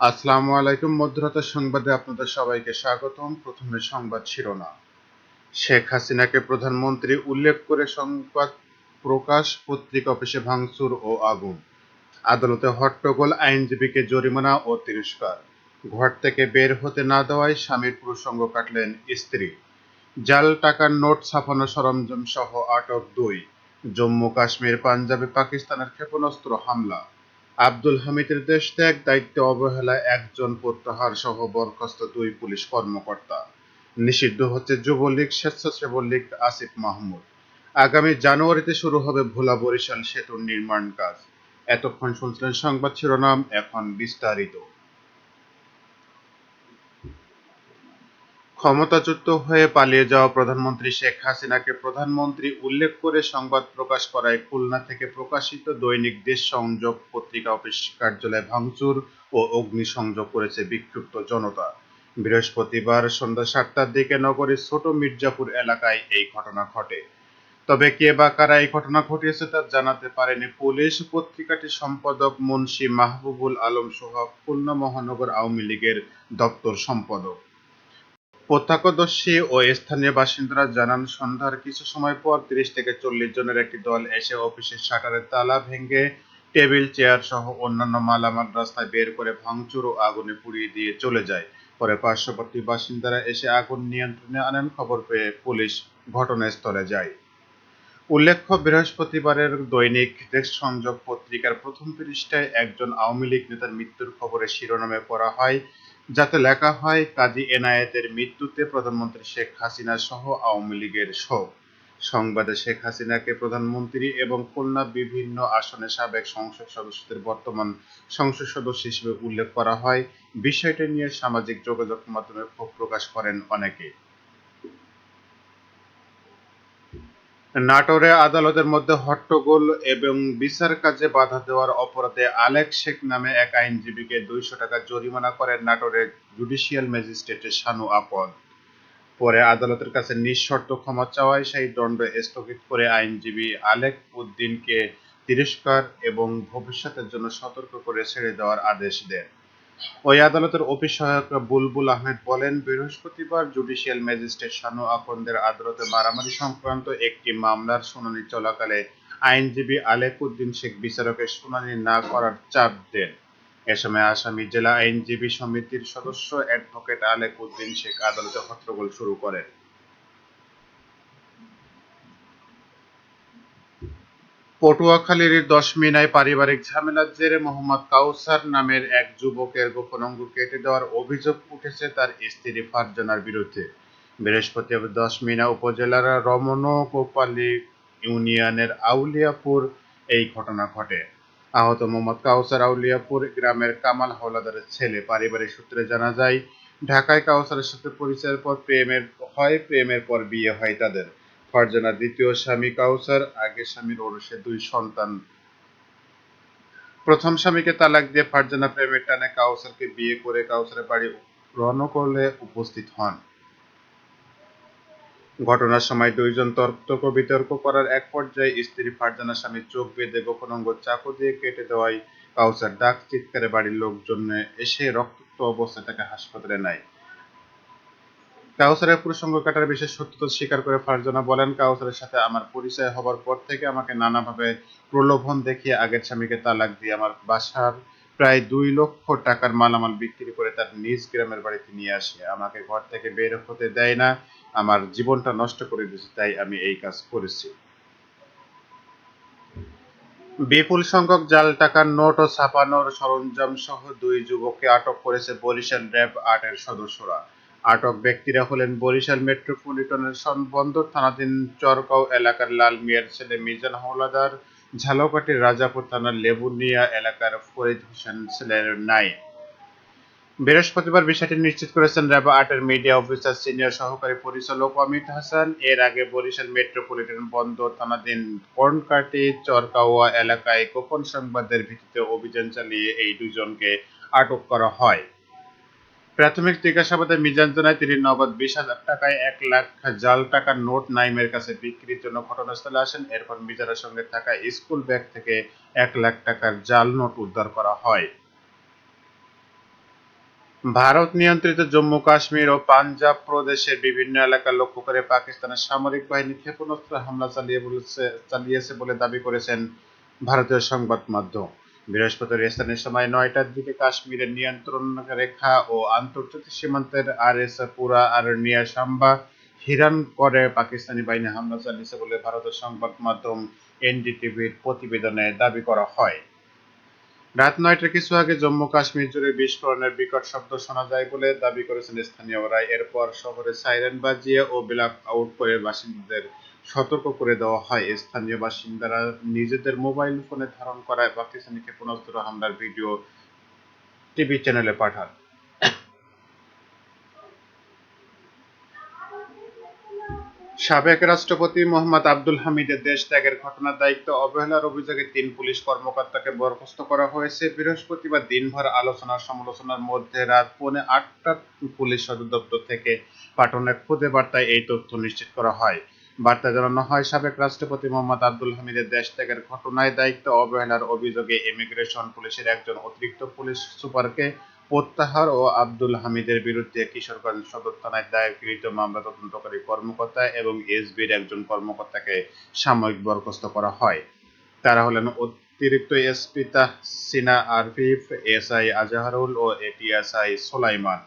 আসসালামু আলাইকুম মধ্যরাতের সংবাদে আপনাদের সবাইকে স্বাগতম। প্রথমে সংবাদ শিরোনাম। শেখ হাসিনাকে প্রধানমন্ত্রী উল্লেখ করে সংবাদ প্রকাশ, পত্রিকা অফিসে ভাঙচুর ও আগুন। আদালতে হট্টগোল, আইনজীবীকে জরিমানা ও তিরস্কার। ঘর থেকে বের হতে না দেওয়ায় স্বামীর প্রসঙ্গ কাটলেন স্ত্রী। জাল, টাকার নোট, ছাপানো সরঞ্জাম সহ আটক দুই। জম্মু কাশ্মীর পাঞ্জাবে পাকিস্তানের ক্ষেপণাস্ত্র হামলা। আব্দুল হামিদের দেশ ত্যাগ দায়িত্বে অবহেলায় একজন প্রত্যাহার সহ বরখাস্ত দুই পুলিশ কর্মকর্তা। নিষিদ্ধ হচ্ছে যুবলীগ, স্বেচ্ছাসেবক লীগ আসিফ মাহমুদ। আগামী জানুয়ারিতে শুরু হবে ভোলা বরিশাল সেতুর নির্মাণ কাজ। এতক্ষণ শুনছিলেন সংবাদ শিরোনাম, এখন বিস্তারিত। ক্ষমতাচ্যুত হয়ে পালিয়ে যাওয়া প্রধানমন্ত্রী শেখ হাসিনাকে প্রধানমন্ত্রী উল্লেখ করে সংবাদ প্রকাশ করায় খুলনা থেকে প্রকাশিত দৈনিক দেশ সংযোগ পত্রিকা অফিস কার্যালয়ে ভাঙচুর ও অগ্নিসংযোগ করেছে বিক্ষুব্ধ জনতা। বৃহস্পতিবার সন্ধ্যা সাতটার দিকে নগরীর ছোট মির্জাপুর এলাকায় এই ঘটনা ঘটে। তবে কে বা কারা এই ঘটনা ঘটিয়েছে তা জানাতে পারেনি পুলিশ। পত্রিকাটির সম্পাদক মুন্সি মাহবুবুল আলম সোহাগ খুলনা মহানগর আওয়ামী লীগের দপ্তর সম্পাদক। প্রত্যক্ষদর্শী ও স্থানীয় বাসিন্দারা জানান, সন্ধ্যার কিছু সময় পর তিরিশ থেকে চল্লিশ জনের একটি দল এসে অফিসের শাটারের তালা ভেঙে টেবিল, চেয়ার সহ অন্যান্য মালামাল রাস্তায় বের করে ভাঙচুর ও আগুনে পুড়িয়ে দিয়ে চলে যায়। পরে পার্শ্ববর্তী বাসিন্দারা এসে আগুন নিয়ন্ত্রণে আনেন, খবর পেয়ে পুলিশ ঘটনাস্থলে যায়। উল্লেখ্য, বৃহস্পতিবারের দৈনিক দেশ সংযোগ পত্রিকার প্রথম পৃষ্ঠায় একজন আওয়ামী লীগ নেতার মৃত্যুর খবরে শিরোনামে পড়া হয় যাতে লেখা হয়, কাজী এনায়েতের মৃত্যুতে প্রধানমন্ত্রী শেখ হাসিনা সহ আওয়ামী লীগের শোক সংবাদে শেখ হাসিনাকে প্রধানমন্ত্রী এবং খুলনা বিভিন্ন আসনে সাবেক সংসদ সদস্যদের বর্তমান সংসদ সদস্য হিসেবে উল্লেখ করা হয়। বিষয়টি নিয়ে সামাজিক যোগাযোগ মাধ্যমে ক্ষোভ প্রকাশ করেন অনেকে। নাটোরে আদালতের মধ্যে হট্টগোল এবং বিচার কাজে বাধা দেওয়ার অপরাধে আলেক শেখ নামে এক আইনজীবীকে দুইশো টাকা জরিমানা করেন নাটোরের জুডিশিয়াল ম্যাজিস্ট্রেটের শানু আপদ। পরে আদালতের কাছে নিঃশর্ত ক্ষমা চাওয়ায় সেই দণ্ড স্থগিত করে আইনজীবী আলেক উদ্দিনকে তিরস্কার এবং ভবিষ্যতের জন্য সতর্ক করে ছেড়ে দেওয়ার আদেশ দেন। ওই আদালতের অফিস সহায়ক বুলবুল আহমেদ বলেন, বৃহস্পতিবার জুডিশিয়াল ম্যাজিস্ট্রেট শানু আকন্দের আদালতে মারামারি সংক্রান্ত একটি মামলার শুনানি চলাকালে আইনজীবী আলেক উদ্দিন শেখ বিচারকের শুনানি না করার চাপ দেন। এ সময় আসামি জেলা আইনজীবী সমিতির সদস্য অ্যাডভোকেট আলেক উদ্দিন শেখ আদালতে হট্টগোল শুরু করেন। পটুয়াখালীর দশমিনায় পারিবারিক ঝামেলার জেরে মোহাম্মদ কাউসার নামের এক যুবকের গোপন অঙ্গ কেটে দেওয়ার অভিযোগ উঠেছে তার স্ত্রী ফারজানার বিরুদ্ধে। বৃহস্পতিবার দশমিনা উপজেলার রমন রমণগোপালী ইউনিয়নের আউলিয়াপুর এই ঘটনা ঘটে। আহত মোহাম্মদ কাউসার আউলিয়াপুর গ্রামের কামাল হাওলাদারের ছেলে। পারিবারিক সূত্রে জানা যায়, ঢাকায় কাউসারের সাথে পরিচয়ের পর প্রেমের হয় প্রেমের পর বিয়ে হয় তাদের। ফারজানার দ্বিতীয় স্বামী কাউসার আগের স্বামীর ওরসে দুই সন্তান। প্রথম স্বামীকে তালাক দিয়ে ফারজানা প্রেমের টানে, কাউসারকে বিয়ে করে কাউসারের বাড়ি রণকলে উপস্থিত হন। ঘটনার সময় দুইজন তর্ক বিতর্ক করার এক পর্যায়ে স্ত্রী ফারজানা স্বামীর চোখ বেঁধে গোপন অঙ্গ চাকু দিয়ে কেটে দেওয়ায় কাউসার ডাক চিৎকারে বাড়ির লোকজন এসে রক্তাক্ত অবস্থায় তাকে হাসপাতালে নেয়। কাউসারের প্রসঙ্গ কাটার বিশেষ সত্যতা স্বীকার করে ফারজানা বলেন, কাউসারের সাথে আমার পরিচয় হবার পর থেকে আমাকে নানাভাবে প্রলোভন দেখিয়ে আগের স্বামীকে তালাক দিয়ে আমার বাসার প্রায় দুই লক্ষ টাকার মালামাল বিক্রি করে তার নিজ গ্রামের বাড়িতে নিয়ে আসে। আমাকে ঘর থেকে বের হতে দেয় না, আমার জীবনটা নষ্ট করে দিয়েছে, তাই আমি এই কাজ করেছি। বিপুল সংখ্যক জাল টাকার নোট ও ছাপানোর সরঞ্জাম সহ দুই যুবককে আটক করেছে বরিশাল র্যাব আটের সদস্যরা। আটক ব্যক্তিরা হলেন বরিশাল মেট্রোপলিটনের বন্দর থানাধীন চরকাও এলাকার লাল মিয়ার ছেলে মিজান হাওলাদার ঝালকাঠির রাজাপুর থানার লেবুনিয়া এলাকার ফরিদ হোসেন ছেলের নাই। বৃহস্পতিবার বিষয়টি নিশ্চিত করেছেন র্যাব আটের মিডিয়া অফিসার সিনিয়র সহকারী পরিচালক অমিত হাসান। এর আগে বরিশাল মেট্রোপলিটন বন্দর থানাধীন কর্নকাটি চরকাওয়া এলাকায় গোপন সংবাদের ভিত্তিতে অভিযান চালিয়ে এই দুজনকে আটক করা হয়। প্রাথমিক জিজ্ঞাসাবাদে মিজান জানায়, তিনি নগদ বিশ হাজার টাকায় এক লাখ জাল টাকার নোট নাইমের কাছে বিক্রির জন্য ঘটনাস্থলে আসেন। এরপর মিজানের সঙ্গে থাকা স্কুল ব্যাগ থেকে এক লাখ টাকার জাল নোট উদ্ধার করা হয়। ভারত নিয়ন্ত্রিত জম্মু কাশ্মীর ও পাঞ্জাব প্রদেশের বিভিন্ন এলাকা লক্ষ্য করে পাকিস্তানের সামরিক বাহিনী ক্ষেপণাস্ত্র হামলা চালিয়ে চালিয়েছে বলে দাবি করেছেন ভারতীয় সংবাদ মাধ্যম। বৃহস্পতিবার স্থানীয় সময় নয়টার দিকে কাশ্মীরের নিয়ন্ত্রণ রেখা ও আন্তর্জাতিক সীমান্তের আর এস পুরা আর নিয়া সাম্বা হিরান করে পাকিস্তানি বাহিনী হামলা চালিয়েছে বলে ভারতের সংবাদ মাধ্যম এনডিটিভির প্রতিবেদনে দাবি করা হয়। রাত নয়টার কিছু আগে জম্মু কাশ্মীর জুড়ে বিস্ফোরণের বিকট শব্দ শোনা যায় বলে দাবি করেছেন স্থানীয়রা। এরপর শহরে সাইরেন বাজিয়ে ও ব্ল্যাক আউট করে বাসিন্দাদের সতর্ক করে দেওয়া হয়। স্থানীয় বাসিন্দারা নিজেদের মোবাইল ফোনে ধারণ করায় পাকিস্তানি ক্ষেপণাস্ত্র হামলার ভিডিও টিভি চ্যানেলে পাঠান। সাবেক রাষ্ট্রপতি মোহাম্মদ আব্দুল হামিদের দেশ ত্যাগের ঘটনার দায়িত্ব অবহেলার অভিযোগে তিন পুলিশ কর্মকর্তাকে বরখাস্ত করা হয়েছে। বৃহস্পতিবার দিনভর আলোচনা সমালোচনার মধ্যে রাত পৌনে আটটা পুলিশ সদর দপ্তর থেকে পাঠানো খুদে বার্তায় এই তথ্য নিশ্চিত করা হয়। বার্তায় জানানো হয়, সাবেক রাষ্ট্রপতি মোহাম্মদ আব্দুল হামিদের দেশ ত্যাগের ঘটনায় দায়িত্ব অবহেলার অভিযোগে ইমিগ্রেশন পুলিশের একজন অতিরিক্ত পুলিশ সুপারকে প্রত্যাহার ও আব্দুল হামিদের বিরুদ্ধে কিশোরগঞ্জ সদর থানায় দায়েরকৃত মামলা তদন্তকারী কর্মকর্তা এবং এসবির একজন কর্মকর্তাকে সাময়িক বরখাস্ত করা হয়। তারা হলেন অতিরিক্ত এসপি তাহসিনা আরফিফ, এসআই আজাহারুল ও এটিএসআই সোলাইমান।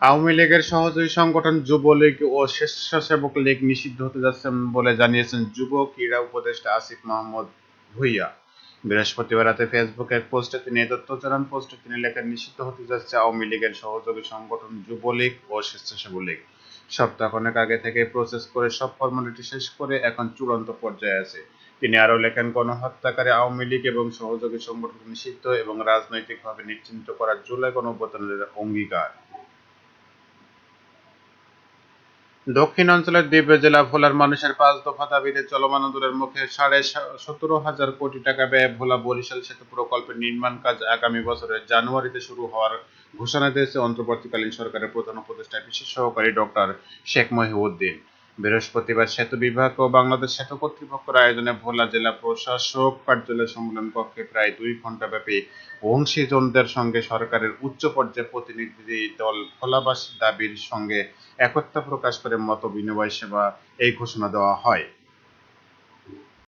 আওয়ামী লীগের সহযোগী সংগঠন যুবলীগ ও স্বেচ্ছাসেবক লীগ নিষিদ্ধ হতে যাচ্ছেন বলে জানিয়েছেন যুব ক্রীড়া উপদেষ্টা আসিফ মাহমুদ ভুইয়া। বৃহস্পতিবার রাতে ফেসবুকে এক পোস্টে তিনি তথ্য জানান। পোস্টে তিনি লেখেন, নিষিদ্ধ হতে যাচ্ছে আওয়ামী লীগের সহযোগী সংগঠন যুবলীগ ও স্বেচ্ছাসেবক লীগ। সপ্তাহখানেক আগে থেকে প্রসেস করে সব ফর্মালিটি শেষ করে এখন চূড়ান্ত পর্যায়ে আছে। তিনি আরও লেখেন, গণহত্যাকারী আওয়ামী লীগ এবং সহযোগী সংগঠন নিষিদ্ধ এবং রাজনৈতিকভাবে নিশ্চিন্ত করার জুলাই গণঅভ্যুত্থানের অঙ্গীকার। দক্ষিণ অঞ্চলের দ্বীপ জেলা ভোলার মানুষের পাঁচ দফা দাবিতে চলমান আন্দোলনের মুখে সাড়ে সতেরো হাজার কোটি টাকা ব্যয়ে ভোলা বরিশাল সেতু প্রকল্পের নির্মাণ কাজ আগামী বছরের জানুয়ারিতে শুরু হওয়ার ঘোষণা দিয়েছে অন্তর্বর্তীকালীন সরকারের প্রধান উপদেষ্টা বিশেষ সহকারী ডক্টর শেখ মহিউদ্দিন। বৃহস্পতিবার সেতু বিভাগ ও বাংলাদেশ সেতু কর্তৃপক্ষের আয়োজনে ভোলা জেলা প্রশাসক কার্যালয় সম্মেলন কক্ষে প্রায় দুই ঘণ্টা ব্যাপী অংশীজনদের সঙ্গে সরকারের উচ্চ পর্যায়ের প্রতিনিধি দল ভোলাবাসীর দাবির সঙ্গে একতা প্রকাশ করে মত বিনিময় সেবা এই ঘোষণা দেওয়া হয়।